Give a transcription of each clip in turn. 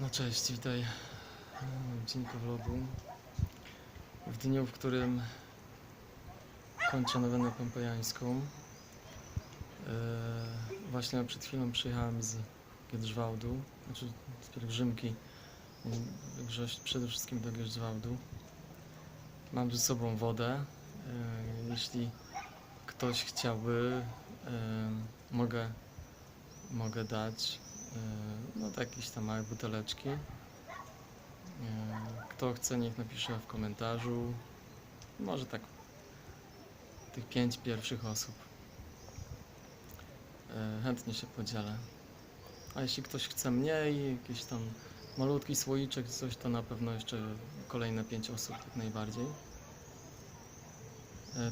No cześć, witaj w odcinku vlogu. W dniu, w którym kończę nowinę pompejańską. E, właśnie przed chwilą przyjechałem z Giedrzwałdu, znaczy z pielgrzymki, przede wszystkim do Giedrzwałdu. Mam ze sobą wodę. E, jeśli ktoś chciałby, e, mogę, mogę dać. E, No tak, jakieś tam małe buteleczki. E, Kto chce, niech napisze w komentarzu. Może tak tych pięć pierwszych osób. E, Chętnie się podzielę. A jeśli ktoś chce mniej, jakiś tam malutki słoiczek, coś, to na pewno jeszcze kolejne pięć osób jak najbardziej.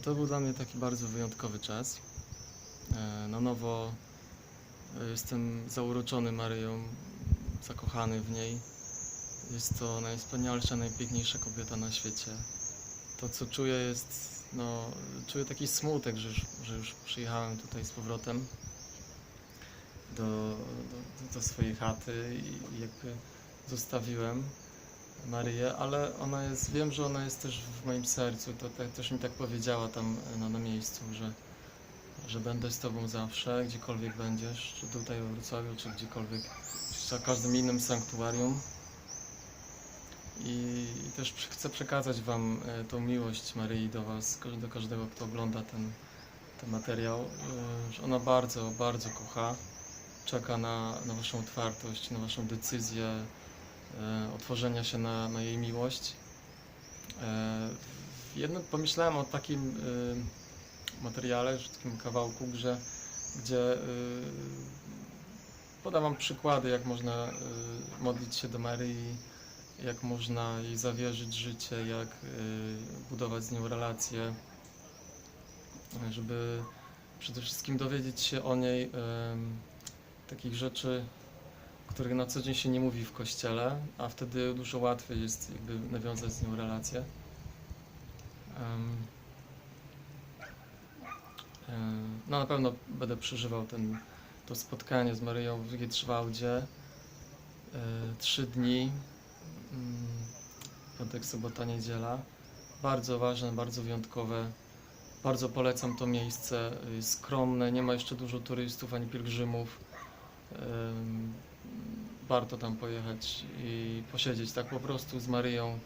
To był dla mnie taki bardzo wyjątkowy czas. Na nowo jestem zauroczony Maryją, zakochany w niej. Jest to najwspanialsza, najpiękniejsza kobieta na świecie. To, co czuję, jest, no, czuję taki smutek, że już, że już przyjechałem tutaj z powrotem do, do, do swojej chaty i jakby zostawiłem Maryję, ale ona jest, wiem, że ona jest też w moim sercu. To te, też mi tak powiedziała tam na, na miejscu, że, że będę z Tobą zawsze, gdziekolwiek będziesz, czy tutaj w Wrocławiu, czy gdziekolwiek, czy w każdym innym sanktuarium. I, też chcę przekazać Wam e, tą miłość Maryi do Was, do każdego, kto ogląda ten, ten materiał, e, że ona bardzo, bardzo kocha, czeka na, na Waszą otwartość, na Waszą decyzję e, otworzenia się na, na jej miłość. W jednym pomyślałem o takim materiale, że takim kawałku, że, gdzie e, podam Wam przykłady, jak można e, modlić się do Maryi, jak można jej zawierzyć życie, jak e, budować z nią relacje, żeby przede wszystkim dowiedzieć się o niej takich rzeczy, których na co dzień się nie mówi w kościele, a wtedy dużo łatwiej jest jakby nawiązać z nią em, No na pewno będę przeżywał ten, to spotkanie z Maryją w Gietrzwałdzie. E, Trzy dni, mm, piątek, sobota, niedziela. Bardzo ważne, bardzo wyjątkowe. Bardzo polecam to miejsce. Skromne, nie ma jeszcze dużo turystów ani pielgrzymów. Warto tam pojechać i posiedzieć tak po prostu z Maryją,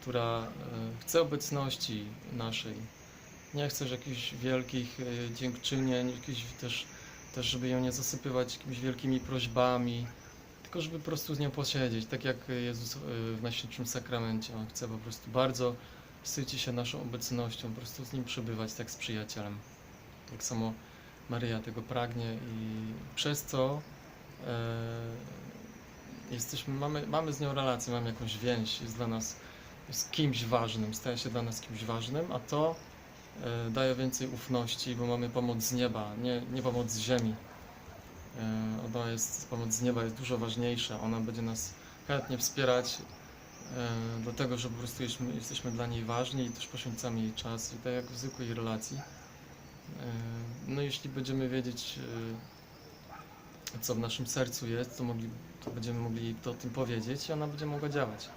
która e, chce obecności naszej. Nie chcesz jakichś wielkich e, dziękczynień, jakichś też, też żeby ją nie zasypywać jakimiś wielkimi prośbami, tylko żeby po prostu z nią posiedzieć, tak jak Jezus e, w Najświętszym Sakramencie. On chce po prostu bardzo syci się naszą obecnością, po prostu z nim przebywać, tak z przyjacielem. Tak samo Maryja tego pragnie i przez to e, jesteśmy, mamy, mamy z nią relację, mamy jakąś więź, jest dla nas jest kimś ważnym, staje się dla nas kimś ważnym, a to daje więcej ufności, bo mamy pomoc z nieba, nie, nie pomoc z ziemi. E, ona jest, pomoc z nieba jest dużo ważniejsza, ona będzie nas chętnie wspierać e, do tego, że po prostu jesteśmy, jesteśmy dla niej ważni i też poświęcamy jej czas i tak jak w zwykłej relacji. E, No jeśli będziemy wiedzieć, e, co w naszym sercu jest, to, mogli, to będziemy mogli to o tym powiedzieć i ona będzie mogła działać.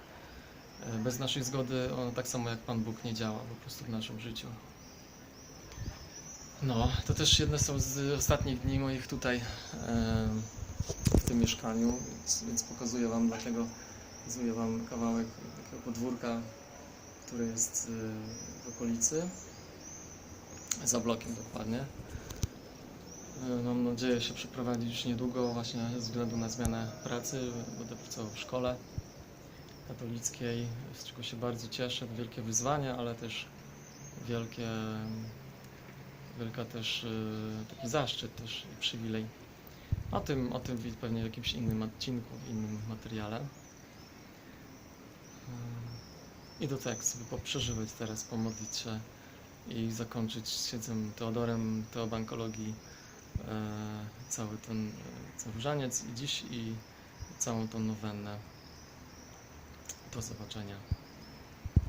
E, Bez naszej zgody ona tak samo jak Pan Bóg nie działa po prostu w naszym życiu. No, to też jedne są z ostatnich dni moich tutaj w tym mieszkaniu, więc, pokazuję Wam, dlatego pokazuję Wam kawałek takiego podwórka, który jest e, w okolicy, za blokiem dokładnie. E, Mam nadzieję się przeprowadzić już niedługo, właśnie ze względu na zmianę pracy. Będę pracował w szkole katolickiej, z czego się bardzo cieszę. Wielkie wyzwanie, ale też wielkie, wielka też e, taki zaszczyt też i przywilej. O tym, o tym pewnie w jakimś innym odcinku, w innym materiale. E, I do tego sobie poprzeżywać teraz, pomodlić się i zakończyć z księdzem Teodorem Teobankologii e, cały ten cały różaniec i dziś i całą tą nowennę. Do zobaczenia.